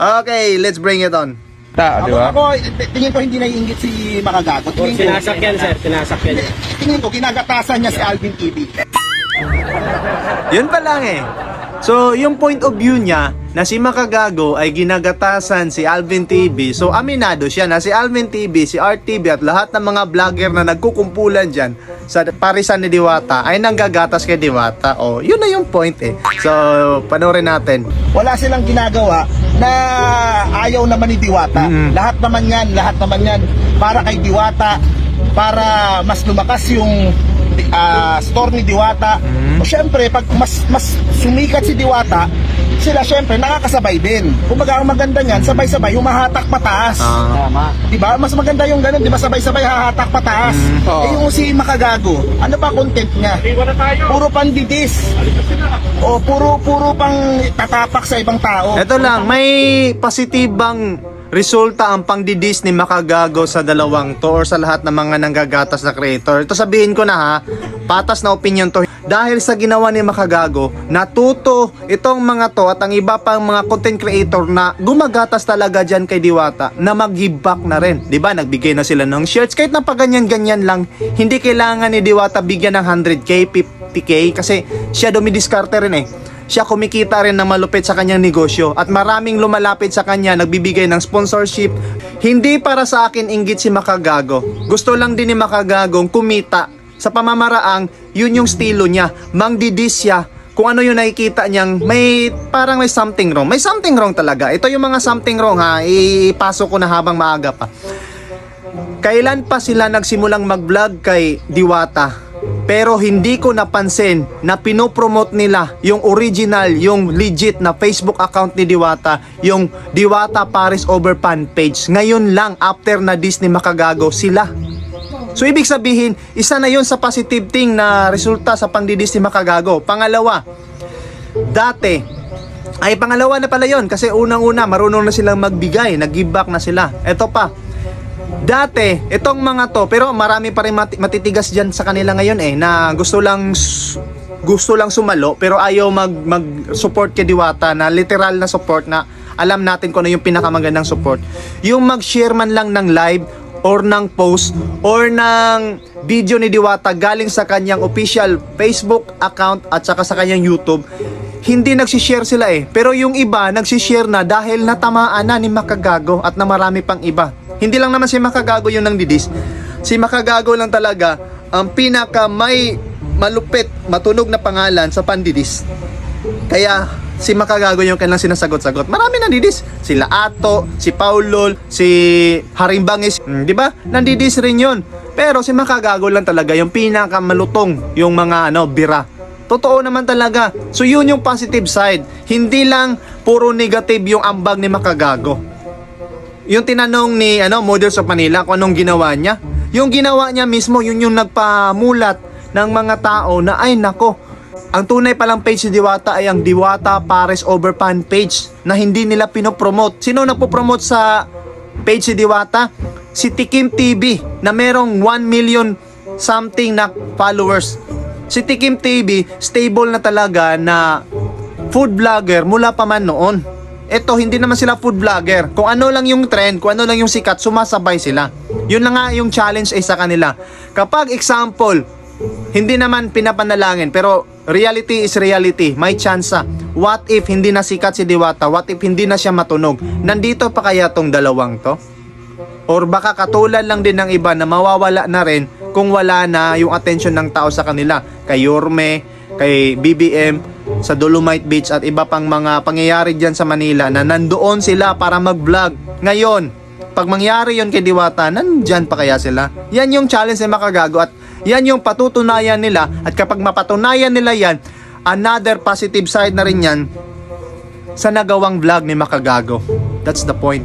Okay, let's bring it on. Ta, di ba? ako, tingin ko hindi naiingit si Makagago. Tingin ko, Sinasakyan, sir. Sinasakyan. Hindi, tingin ko, ginagatasan niya si Alvin TV. Yun pa lang eh. So, yung point of view niya na si Makagago ay ginagatasan si Alvin TV. So, aminado siya na si Alvin TV, si RTV at lahat ng mga vlogger na nagkukumpulan dyan sa parisan ni Diwata ay nanggagatas kay Diwata. Oh, yun na yung point eh. So, panoorin natin. Wala silang ginagawa na ayaw naman ni Diwata. Mm. Lahat naman yan, lahat naman yan para kay Diwata, para mas lumakas yung ah, store ni Diwata. O syempre, pag mas mas sumikat si Diwata, sila syempre nakakasabay din. Kumbaga ang maganda niyan, sabay-sabay humahatak pataas. Ah, Tama. 'Di ba? Mas maganda yung ganun, 'di ba? Sabay-sabay hahatak pataas. Oo. Eh yung si Makagago, ano ba content niya? Puro pandidis. O puro puro pang tatapak sa ibang tao. Ito lang, may positibang resulta ang pangdidis ni Makagago sa dalawang to or sa lahat ng mga nanggagatas na creator. Ito sabihin ko na ha, patas na opinion to. Dahil sa ginawa ni Makagago, natuto itong mga to at ang iba pang mga content creator na gumagatas talaga dyan kay Diwata na mag-give back na rin. ba Nagbigay na sila ng shirts kahit na paganyan-ganyan lang. Hindi kailangan ni Diwata bigyan ng 100k, 50k kasi siya dumidiskarte rin eh siya kumikita rin ng malupit sa kanyang negosyo at maraming lumalapit sa kanya nagbibigay ng sponsorship. Hindi para sa akin inggit si Makagago. Gusto lang din ni Makagagong kumita sa pamamaraang yun yung estilo niya. Mangdidis siya kung ano yung nakikita niyang may parang may something wrong. May something wrong talaga. Ito yung mga something wrong ha. Ipasok ko na habang maaga pa. Kailan pa sila nagsimulang mag-vlog kay Diwata? Pero hindi ko napansin na pinopromote nila yung original, yung legit na Facebook account ni Diwata, yung Diwata Paris Overpan page. Ngayon lang, after na Disney makagago, sila. So ibig sabihin, isa na yon sa positive thing na resulta sa pangdidis ni makagago. Pangalawa, dati, ay pangalawa na pala yon kasi unang-una marunong na silang magbigay, nag-give back na sila. Ito pa, Dati, itong mga to, pero marami pa rin mati- matitigas dyan sa kanila ngayon eh, na gusto lang gusto lang sumalo pero ayaw mag mag support kay Diwata na literal na support na alam natin kung ano yung pinakamagandang support. Yung mag-share man lang ng live or ng post or ng video ni Diwata galing sa kanyang official Facebook account at saka sa kanyang YouTube hindi nagsishare sila eh. Pero yung iba nagsishare na dahil natamaan na ni Makagago at na marami pang iba. Hindi lang naman si Makagago yung nang didis. Si Makagago lang talaga ang pinaka may malupit, matunog na pangalan sa pandidis. Kaya si Makagago yung kanilang sinasagot-sagot. Marami nandidis. Sila Ato, si Paulol, si Harimbangis, hmm, di ba? Nandidis rin yun. Pero si Makagago lang talaga yung pinaka malutong yung mga ano, bira. Totoo naman talaga. So yun yung positive side. Hindi lang puro negative yung ambag ni Makagago. Yung tinanong ni ano Models of Manila kung anong ginawa niya. Yung ginawa niya mismo, yun yung nagpamulat ng mga tao na ay nako, ang tunay palang page ni Diwata ay ang Diwata Pares Overpan page na hindi nila pinopromote. Sino nagpo-promote sa page ni Diwata? Si Tikim TV na merong 1 million something na followers. Si Tikim TV, stable na talaga na food vlogger mula pa man noon. Ito, hindi naman sila food vlogger. Kung ano lang yung trend, kung ano lang yung sikat, sumasabay sila. Yun na nga yung challenge ay sa kanila. Kapag example, hindi naman pinapanalangin, pero reality is reality. May chance. What if hindi na sikat si Diwata? What if hindi na siya matunog? Nandito pa kaya tong dalawang to? Or baka katulad lang din ng iba na mawawala na rin kung wala na yung attention ng tao sa kanila. Kay Yorme, kay BBM, sa Dolomite Beach at iba pang mga pangyayari dyan sa Manila na nandoon sila para mag-vlog. Ngayon, pag mangyari yon kay Diwata, nandyan pa kaya sila? Yan yung challenge na makagago at yan yung patutunayan nila at kapag mapatunayan nila yan, another positive side na rin yan sa nagawang vlog ni Makagago. That's the point.